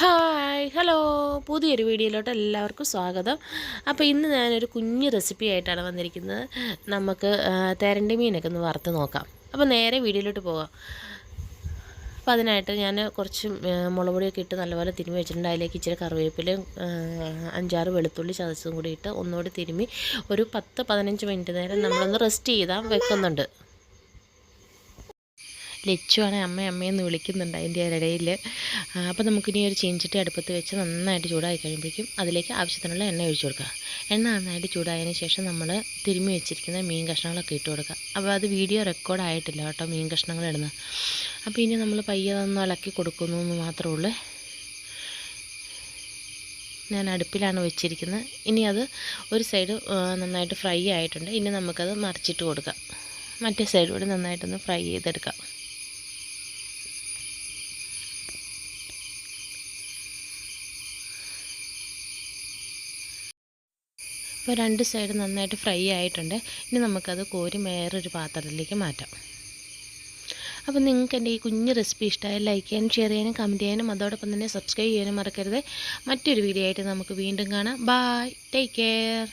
Hi hello പുതിയൊരു വീഡിയോയിലോട്ട് എല്ലാവർക്കും സ്വാഗതം. അപ്പോൾ ഇന്ന് ഞാനൊരു കുഞ്ഞു റെസിപ്പി ആയിട്ടാണ് വന്നിരിക്കുന്നത്. നമുക്ക് തേരണ്ടി മീനൊക്കെ ഒന്ന് വറുത്ത് നോക്കാം. അപ്പോൾ നേരെ വീഡിയോയിലോട്ട് പോകാം അപ്പോൾ അതിനായിട്ട് ഞാൻ കുറച്ച് മുളപൊടിയൊക്കെ ഇട്ട് നല്ലപോലെ തിരുമ്മി വെച്ചിട്ടുണ്ട്. അതിലേക്ക് ഇച്ചിരി കറിവേപ്പിലയും ആ, അഞ്ചാറ് വെളുത്തുള്ളി ചതച്ചതും കൂടി ഇട്ട് ഒന്നുകൂടി തിരുമ്മി ഒരു പത്ത് പതിനഞ്ച് മിനിറ്റ് നേരം നമ്മളൊന്ന് റെസ്റ്റ് ചെയ്താൽ വെക്കുന്നുണ്ട്. ലച്ചുവാണ് അമ്മ അമ്മയെന്ന് വിളിക്കുന്നുണ്ട് അതിന്റെ ഇടയിൽ. അപ്പോൾ നമുക്കിനി ഒരു ചീഞ്ചട്ടി അടുപ്പത്ത് വെച്ച് നന്നായിട്ട് ചൂടായി കഴിയുമ്പോഴേക്കും അതിലേക്ക് ആവശ്യത്തിനുള്ള എണ്ണ ഒഴിച്ചു കൊടുക്കുക. എണ്ണ നന്നായിട്ട് ചൂടായതിന് ശേഷം നമ്മൾ തിരുമ്മി വെച്ചിരിക്കുന്ന മീൻ കഷ്ണങ്ങളൊക്കെ ഇട്ട് കൊടുക്കുക. അപ്പോൾ അത് വീഡിയോ റെക്കോർഡ് ആയിട്ടില്ല കേട്ടോ മീൻ കഷ്ണങ്ങൾ ഇടുന്നത് അപ്പോൾ ഇനി നമ്മൾ പയ്യെ ഇളക്കി കൊടുക്കുന്നു എന്ന് മാത്രമേ ഉള്ളൂ. ഞാൻ അടുപ്പിലാണ് വെച്ചിരിക്കുന്നത്. ഇനി അത് ഒരു സൈഡ് നന്നായിട്ട് ഫ്രൈ ആയിട്ടുണ്ട്. ഇനി നമുക്കത് മറിച്ചിട്ട് കൊടുക്കാം. മറ്റേ സൈഡ് കൂടി നന്നായിട്ടൊന്ന് ഫ്രൈ ചെയ്തെടുക്കാം. ഇപ്പോൾ രണ്ട് സൈഡ് നന്നായിട്ട് ഫ്രൈ ആയിട്ടുണ്ട്. ഇനി നമുക്കത് കോരി വേറൊരു പാത്രത്തിലേക്ക് മാറ്റാം. അപ്പോൾ നിങ്ങൾക്ക് എന്റെ ഈ കുഞ്ഞ് റെസിപ്പി ഇഷ്ടമായ ലൈക്ക് ചെയ്യാനും ഷെയർ ചെയ്യാനും കമന്റ് ചെയ്യാനും അതോടൊപ്പം തന്നെ സബ്സ്ക്രൈബ് ചെയ്യാനും മറക്കരുത്. മറ്റൊരു വീഡിയോ ആയിട്ട് നമുക്ക് വീണ്ടും കാണാം. Bye take care